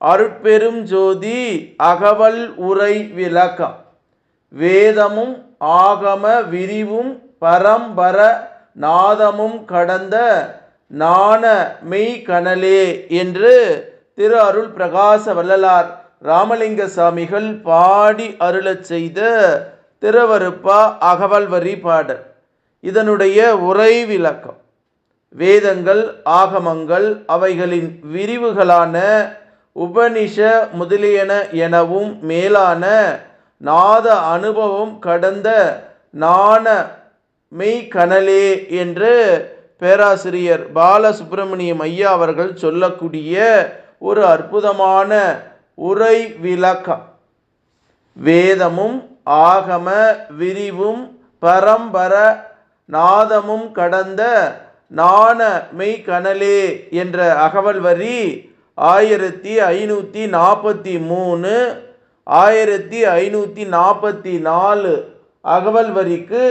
அருட்பெரும் ஜோதி அகவல் உரை விளக்கம். வேதமும் ஆகம விரிவும் பரம்பர நாதமும் கடந்த நாண மெய்கனலே என்று திரு அருள் பிரகாச வள்ளலார் ராமலிங்க சாமிகள் பாடி அருளச் செய்த திருவருப்பா அகவல் வரி பாடல். இதனுடைய உரை விளக்கம். வேதங்கள் ஆகமங்கள் அவைகளின் விரிவுகளான உபனிஷ முதலியன எனவும் மேலான நாத அனுபவம் கடந்த நாண மெய்கனலே என்று பேராசிரியர் பாலசுப்பிரமணியம் ஐயா அவர்கள் சொல்லக்கூடிய ஒரு அற்புதமான உரை விளக்கம். வேதமும் ஆகம விரிவும் பரம்பர நாதமும் கடந்த நாண மெய்கனலே என்ற அகவல் வரி ஆயிரத்தி ஐநூற்றி நாற்பத்தி மூணு ஆயிரத்தி ஐநூற்றி நாற்பத்தி நாலு அகவல் வரிக்கு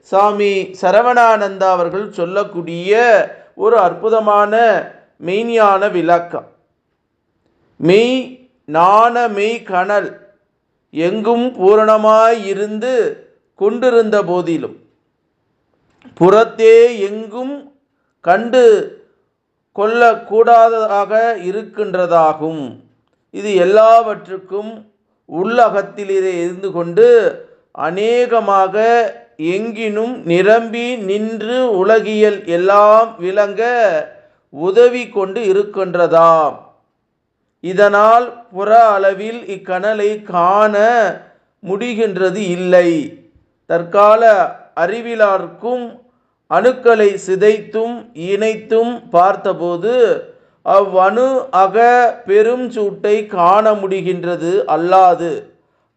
சாமி சரவணானந்தா அவர்கள் சொல்லக்கூடிய ஒரு அற்புதமான மெய்ஞான விளக்கம். மெய் நாண மெய் கனல் எங்கும் பூரணமாய் இருந்து கொண்டிருந்த போதிலும் புறத்தே எங்கும் கண்டு கொள்ளக்கூடாததாக இருக்கின்றதாகும். இது எல்லாவற்றுக்கும் உள்ளகத்திலே இருந்து கொண்டு அநேகமாக எங்கினும் நிரம்பி நின்று உலகியல் எல்லாம் விளங்க உதவி கொண்டு இருக்கின்றதாம். இதனால் புற அளவில் இக்கணலை காண முடிகின்றது இல்லை. தற்கால அறிவிலார்க்கும் அணுக்களை சிதைத்தும் இணைத்தும் பார்த்தபோது அவ்வணு அக பெரும் சூட்டை காண முடிகின்றது அல்லாது.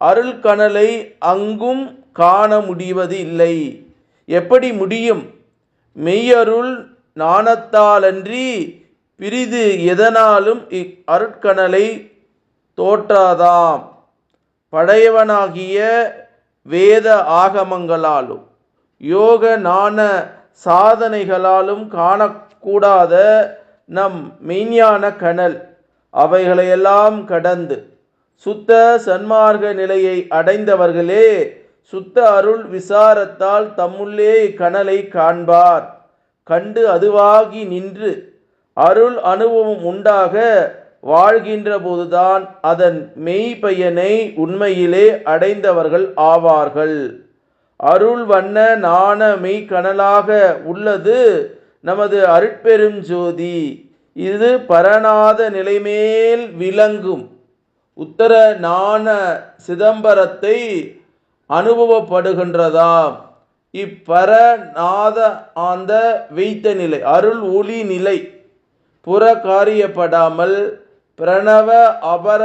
அருள்கணலை அங்கும் காண முடிவது இல்லை எப்படி முடியும்? மெய்யருள் நாணத்தாலன்றி பிரிது எதனாலும் இக் அருட்கணலை தோற்றாதாம். படையவனாகிய வேத ஆகமங்களாலும் யோக நாண சாதனைகளாலும் காணக்கூடாத நம் மெய்ஞான கணல் அவைகளையெல்லாம் கடந்து சுத்த சன்மார்க்க நிலையை அடைந்தவர்களே சுத்த அருள் விசாரத்தால் தம்முள்ளே கனலை காண்பார். கண்டு அதுவாகி நின்று அருள் அனுபவம் உண்டாக வாழ்கின்ற போதுதான் அதன் மெய்ப்பயனை உண்மையிலே அடைந்தவர்கள் ஆவார்கள். அருள் வண்ண நாண மெய்கணலாக உள்ளது நமது அருட்பெரும் ஜோதி. இது பரநாத நிலைமேல் விளங்கும். உத்தர நாண சிதம்பரத்தை அனுபவப்படுகின்றதாம். இப்பரநாத ஆந்த வைத்த நிலை அருள் ஒளி நிலை புற காரியப்படாமல் பிரணவ அபர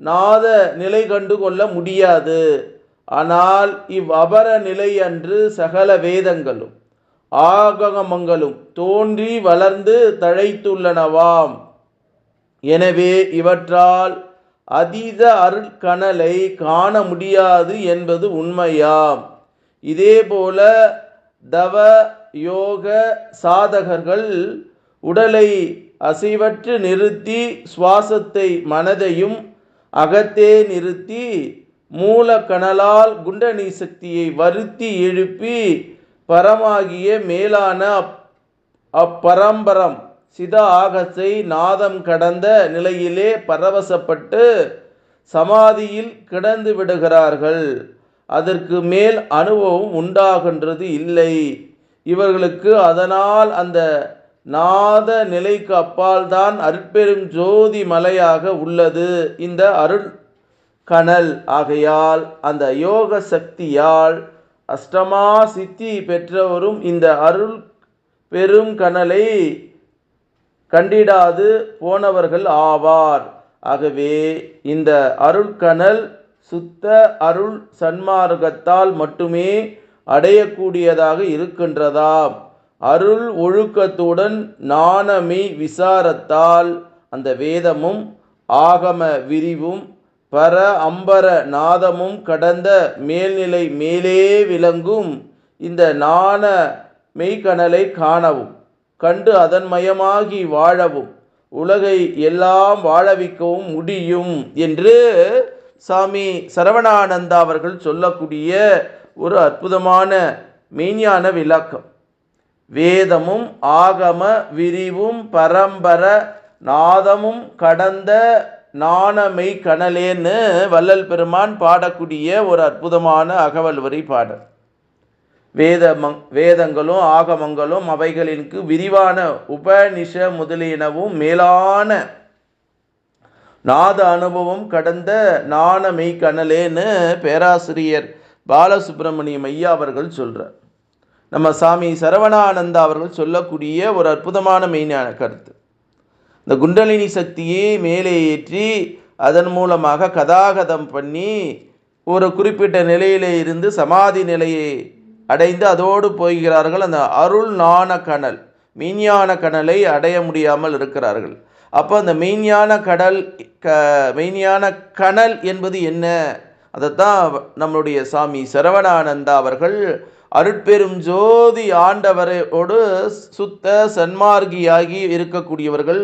நாத நிலை கண்டு கொள்ள முடியாது. ஆனால் இவ் அபர நிலை அன்று சகல வேதங்களும் ஆகமங்களும் தோன்றி வளர்ந்து தழைத்துள்ளனவாம். எனவே இவற்றால் அதீத அருட்கணலை காண முடியாது என்பது உண்மையாம். இதேபோல தவ யோக சாதகர்கள் உடலை அசைவற்று நிறுத்தி சுவாசத்தை மனதையும் அகத்தே நிறுத்தி மூலக்கணலால் குண்டனி சக்தியை வருத்தி எழுப்பி பரமாகிய மேலான அப் அப்பரம்பரம் சித ஆகசை நாதம் கடந்த நிலையிலே பரவசப்பட்டு சமாதியில் கிடந்து விடுகிறார்கள். அதற்கு மேல் அனுபவம் உண்டாகின்றது இல்லை. இவர்களுக்கு அதனால் அந்த நாத நிலைக்கு அப்பால்தான் அற்பெரும் ஜோதி மலையாக உள்ளது. இந்த அருள் கனல். ஆகையால் அந்த யோக சக்தியால் அஷ்டமா சித்தி பெற்றவரும் இந்த அருள் பெரும் கனலை கண்டிடாது போனவர்கள் ஆவார். ஆகவே இந்த அருள்கணல் சுத்த அருள் சன்மார்க்கத்தால் மட்டுமே அடையக்கூடியதாக இருக்கின்றதாம். அருள் ஒழுக்கத்துடன் நாணமி விசாரத்தால் அந்த வேதமும் ஆகம விரிவும் பர அம்பர நாதமும் கடந்த மேல்நிலை மேலே விளங்கும் இந்த நாண மெய்கணலை காணவும் கண்டு அதன் மயமாகி வாழவும் உலகை எல்லாம் வாழவிக்கவும் முடியும் என்று சாமி சரவணானந்தா அவர்கள் சொல்லக்கூடிய ஒரு அற்புதமான மெய்ஞான விளக்கம். வேதமும் ஆகம விரிவும் பரம்பர நாதமும் கடந்த நாணமை கனலேன்னு வள்ளல் பெருமான் பாடக்கூடிய ஒரு அற்புதமான அகவல் வரி பாடல் வேதமங் வேதங்களும் ஆகமங்களும் அவைகளிற்கு விரிவான உபநிஷ முதலியனவும் மேலான நாத அனுபவம் கடந்த நாண மெய்க்கணலேன்னு பேராசிரியர் பாலசுப்ரமணியம் ஐயா அவர்கள் சொல்கிறார் நம்ம சாமி சரவணானந்தா அவர்கள் சொல்லக்கூடிய ஒரு அற்புதமான மெய்ஞான கருத்து. இந்த குண்டலினி சக்தியை மேலே ஏற்றி அதன் மூலமாக கதாகதம் பண்ணி ஒரு குறிப்பிட்ட நிலையிலே இருந்து சமாதி நிலையை அடைந்து அதோடு போகிறார்கள். அந்த அருள் நாண கணல் மெய்ஞான கணலை அடைய முடியாமல் இருக்கிறார்கள். அப்போ அந்த மெய்ஞான கடல் க மெய்ஞான கணல் என்பது என்ன? அதைத்தான் நம்மளுடைய சாமி சரவணானந்தா அவர்கள் அருட்பெரும் ஜோதி ஆண்டவரோடு சுத்த சன்மார்கியாகி இருக்கக்கூடியவர்கள்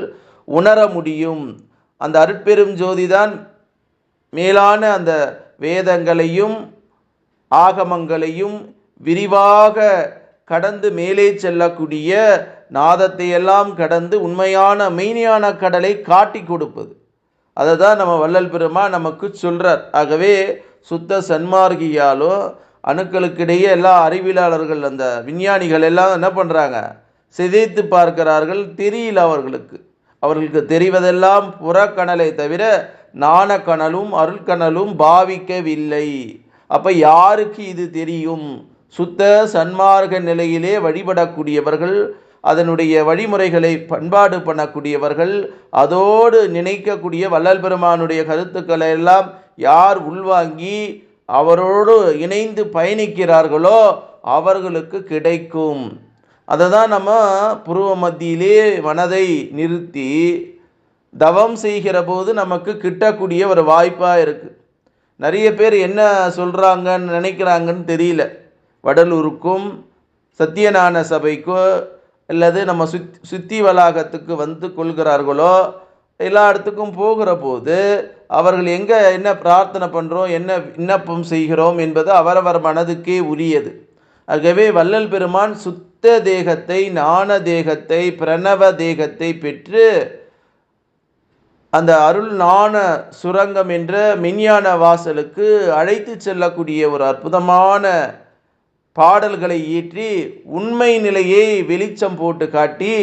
உணர முடியும். அந்த அருட்பெரும் ஜோதி தான் மேலான அந்த வேதங்களையும் ஆகமங்களையும் விரிவாக கடந்து மேலே செல்லக்கூடிய நாதத்தை எல்லாம் கடந்து உண்மையான மெய்ஞான கடலை காட்டி கொடுப்பது. அதை தான் நம்ம வள்ளல் பெருமா நமக்கு சொல்கிறார் ஆகவே சுத்த சன்மார்கியாலோ அணுக்களுக்கிடையே எல்லா அறிவியலாளர்கள் அந்த விஞ்ஞானிகள் எல்லாம் என்ன பண்ணுறாங்க சிதைத்து பார்க்கிறார்கள் தெரியல அவர்களுக்கு. அவர்களுக்கு தெரிவதெல்லாம் புறக்கணலை தவிர நாணக்கணலும் அருள்கணலும் பாவிக்கவில்லை. அப்போ யாருக்கு இது தெரியும்? சுத்த சன்மார்க்க நிலையிலே வழிபடக்கூடியவர்கள் அதனுடைய வழிமுறைகளை பண்பாடு பண்ணக்கூடியவர்கள் அதோடு நினைக்கக்கூடிய வள்ளல் பெருமானுடைய கருத்துக்களை எல்லாம் யார் உள்வாங்கி அவரோடு இணைந்து பயணிக்கிறார்களோ அவர்களுக்கு கிடைக்கும். அதை தான் நம்ம புருவ மத்தியிலே மனதை நிறுத்தி தவம் செய்கிற போது நமக்கு கிட்டக்கூடிய ஒரு வாய்ப்பாக இருக்குது நிறைய பேர் என்ன சொல்கிறாங்கன்னு நினைக்கிறாங்கன்னு தெரியல. வடலூருக்கும் சத்தியநாராயண சபைக்கோ அல்லது நம்ம சுத் சுத்தி வளாகத்துக்கு வந்து கொள்கிறார்களோ எல்லா இடத்துக்கும் போகிற போது அவர்கள் எங்கே என்ன பிரார்த்தனை பண்ணுறோம் என்ன விண்ணப்பம் செய்கிறோம் என்பது அவரவர் மனதுக்கே உரியது. ஆகவே வள்ளல் பெருமான் சுத்த தேகத்தை ஞான தேகத்தை பிரணவ தேகத்தை பெற்று அந்த அருள் ஞான சுரங்கம் என்ற மெஞ்ஞான வாசலுக்கு அழைத்து செல்லக்கூடிய ஒரு அற்புதமான பாடல்களை இயற்றி உண்மை நிலையை வெளிச்சம் போட்டு காட்டி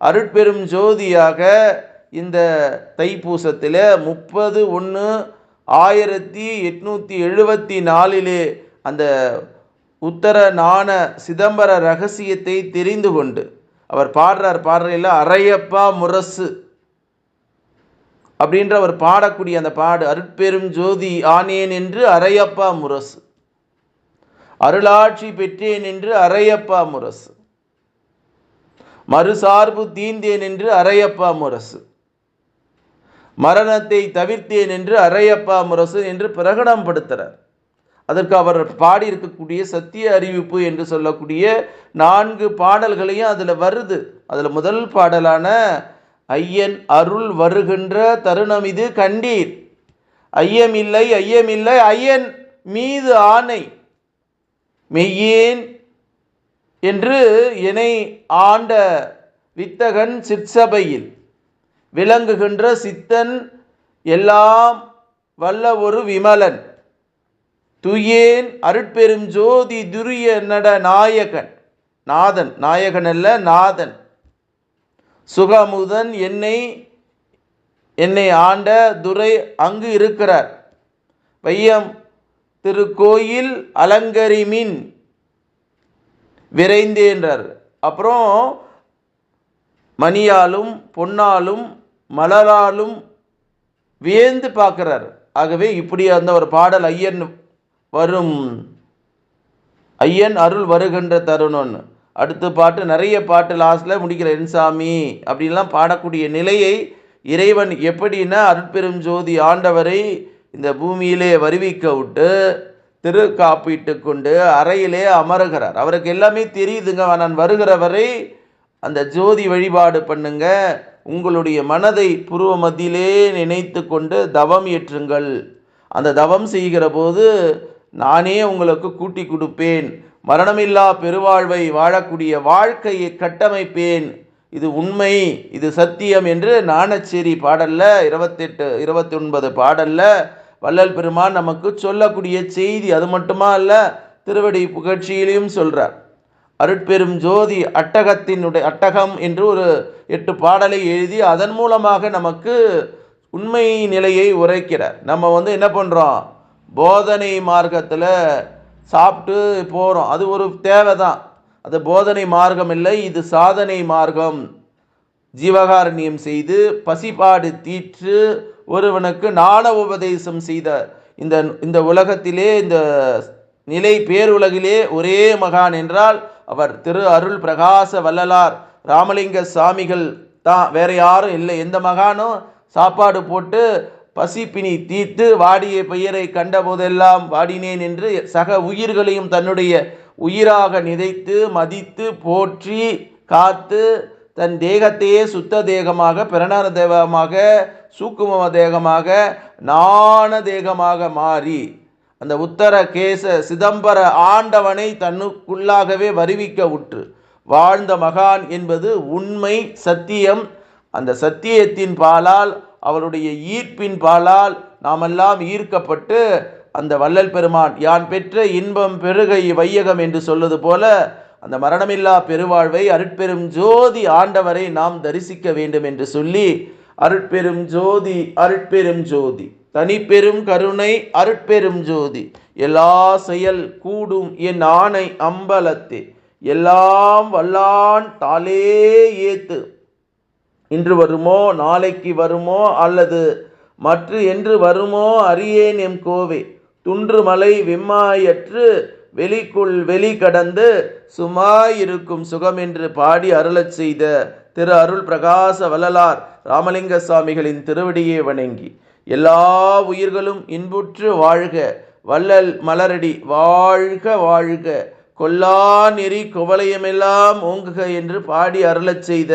அருட்பெரும் ஜோதியாக இந்த தைப்பூசத்தில் முப்பது ஒன்று ஆயிரத்தி எட்நூற்றி எழுபத்தி நாலிலே அந்த உத்தர நாண சிதம்பர ரகசியத்தை தெரிந்து கொண்டு அவர் பாடுறார் பாடுறையில் அரையப்பா முரசு அப்படின்ற அவர் பாடக்கூடிய அந்த பாடு அருட்பெரும் ஜோதி ஆனேன் என்று அரையப்பா முரசு. அருளாட்சி பெற்றேன் என்று அரையப்பா முரசு. மறுசார்பு தீந்தேன் என்று அரையப்பா முரசு. மரணத்தை தவிர்த்தேன் என்று அரையப்பா முரசு என்று பிரகடனப்படுத்துகிறார் அதற்கு அவர் பாடியிருக்கக்கூடிய சத்திய அறிவிப்பு என்று சொல்லக்கூடிய நான்கு பாடல்களையும் அதில் வருது. அதில் முதல் பாடலான ஐயன் அருள் வருகின்ற தருணம் இது கண்டீர். ஐயமில்லை ஐயமில்லை ஐயன் மீது ஆணை. மெய்யேன் என்று என்னை ஆண்ட வித்தகன் சிற்சபையில் விளங்குகின்ற சித்தன் எல்லாம் வல்ல ஒரு விமலன். துயேன் அருட்பெரும் ஜோதி துரிய நட நாயகன். நாதன் நாயகன் அல்ல நாதன். சுகமுதன் என்னை என்னை ஆண்ட துரை அங்கு இருக்கிறார். வையம் திருக்கோயில் அலங்கரிமின் விரைந்தேன்றார் அப்புறம் மணியாலும் பொன்னாலும் மலராலும் வியந்து பார்க்குறார். ஆகவே இப்படி அந்த ஒரு பாடல் ஐயன் வரும். ஐயன் அருள் வருகின்ற தருணன். அடுத்த பாட்டு நிறைய பாட்டு லாஸ்ட்டில் முடிக்கிற என் சாமி அப்படின்லாம் பாடக்கூடிய நிலையை இறைவன் எப்படின்னா அருட்பெரும் ஜோதி ஆண்டவரை இந்த பூமியிலே வருவிக்க விட்டு திரு காப்பிட்டு கொண்டு அறையிலே அமருகிறார். அவருக்கு எல்லாமே தெரியுதுங்க நான் வருகிற வரை அந்த ஜோதி வழிபாடு பண்ணுங்க உங்களுடைய மனதை புருவ மத்தியிலே நினைத்து கொண்டு தவம் ஏற்றுங்கள். அந்த தவம் செய்கிற போது நானே உங்களுக்கு கூட்டி கொடுப்பேன். மரணமில்லா பெருவாழ்வை வாழக்கூடிய வாழ்க்கையை கட்டமைப்பேன். இது உண்மை இது சத்தியம் என்று நாணச்சேரி பாடல்ல இருபத்தெட்டு இருபத்தி ஒன்பது பாடல்ல வள்ளல் பெருமான் நமக்கு சொல்லக்கூடிய செய்தி அது மட்டுமா அல்ல திருவடி புகழ்ச்சியிலையும் சொல்றார். அருட்பெரும் ஜோதி அட்டகத்தினுடைய அட்டகம் என்று ஒரு எட்டு பாடலை எழுதி அதன் மூலமாக நமக்கு உண்மை நிலையை உரைக்கிறார். நம்ம வந்து என்ன பண்ணுறோம் போதனை மார்க்கத்தில் சாப்பிட்டு போகிறோம் அது ஒரு தேவை தான் அது போதனை மார்க்கம் இல்லை இது சாதனை மார்க்கம். ஜீவகாரண்யம் செய்து பசிபாடு தீற்று ஒருவனுக்கு ஞான உபதேசம் செய்த இந்த இந்த உலகத்திலே இந்த நிலை பேருலகிலே ஒரே மகான் என்றால் அவர் திரு அருள் பிரகாச வல்லலார் ராமலிங்க சாமிகள் தான். வேற யாரும் இல்லை. எந்த மகானும் சாப்பாடு போட்டு பசிப்பினி தீர்த்து வாடிய பெயரை கண்ட போதெல்லாம் வாடினேன் என்று சக உயிர்களையும் தன்னுடைய உயிராக நிதைத்து மதித்து போற்றி காத்து தன் தேகத்தையே சுத்த தேகமாக பிரணர தேகமாக சூக்கும தேகமாக நாண தேகமாக மாறி அந்த உத்தர கேச சிதம்பர ஆண்டவனை தன்னுக்குள்ளாகவே வருவிக்க உற்று வாழ்ந்த மகான் என்பது உண்மை சத்தியம். அந்த சத்தியத்தின் பாலால் அவருடைய ஈர்ப்பின் பாலால் நாமெல்லாம் ஈர்க்கப்பட்டு அந்த வள்ளல் பெருமான் யான் பெற்ற இன்பம் பெருகை வையகம் என்று சொல்வது போல அந்த மரணமில்லா பெருவாழ்வை அருட்பெரும் ஜோதி ஆண்டவரை நாம் தரிசிக்க வேண்டும் என்று சொல்லி அருட்பெரும் ஜோதி அருட்பெரும் ஜோதி தனிப்பெரும் கருணை அருட்பெரும் ஜோதி எல்லா செயல் கூடும் என் ஆணை அம்பலத்தே எல்லாம் வல்லான் தாளே ஏத்து இன்று வருமோ நாளைக்கு வருமோ அல்லது மற்ற என்று வருமோ அறியேன் எம் கோவே. துன்று மலை வெம்மாயற்று வெளிக்குள் வெளி கடந்து சுமாயிருக்கும் சுகமென்று பாடி அருளச் செய்த திரு அருள் பிரகாச வள்ளலார் ராமலிங்க சுவாமிகளின் திருவடியை வணங்கி. எல்லா உயிர்களும் இன்புற்று வாழ்க வள்ளல் மலரடி வாழ்க வாழ்க கொல்லா நெறி குவளையமெல்லாம் ஓங்குக என்று பாடி அருளச் செய்த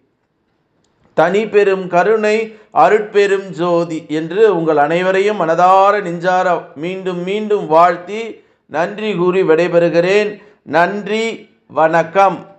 தனி பெரும் கருணை அருட்பெரும் ஜோதி என்று உங்கள் அனைவரையும் மனதார நெஞ்சார மீண்டும் மீண்டும் வாழ்த்தி நன்றி கூறி விடைபெறுகிறேன். நன்றி வணக்கம்.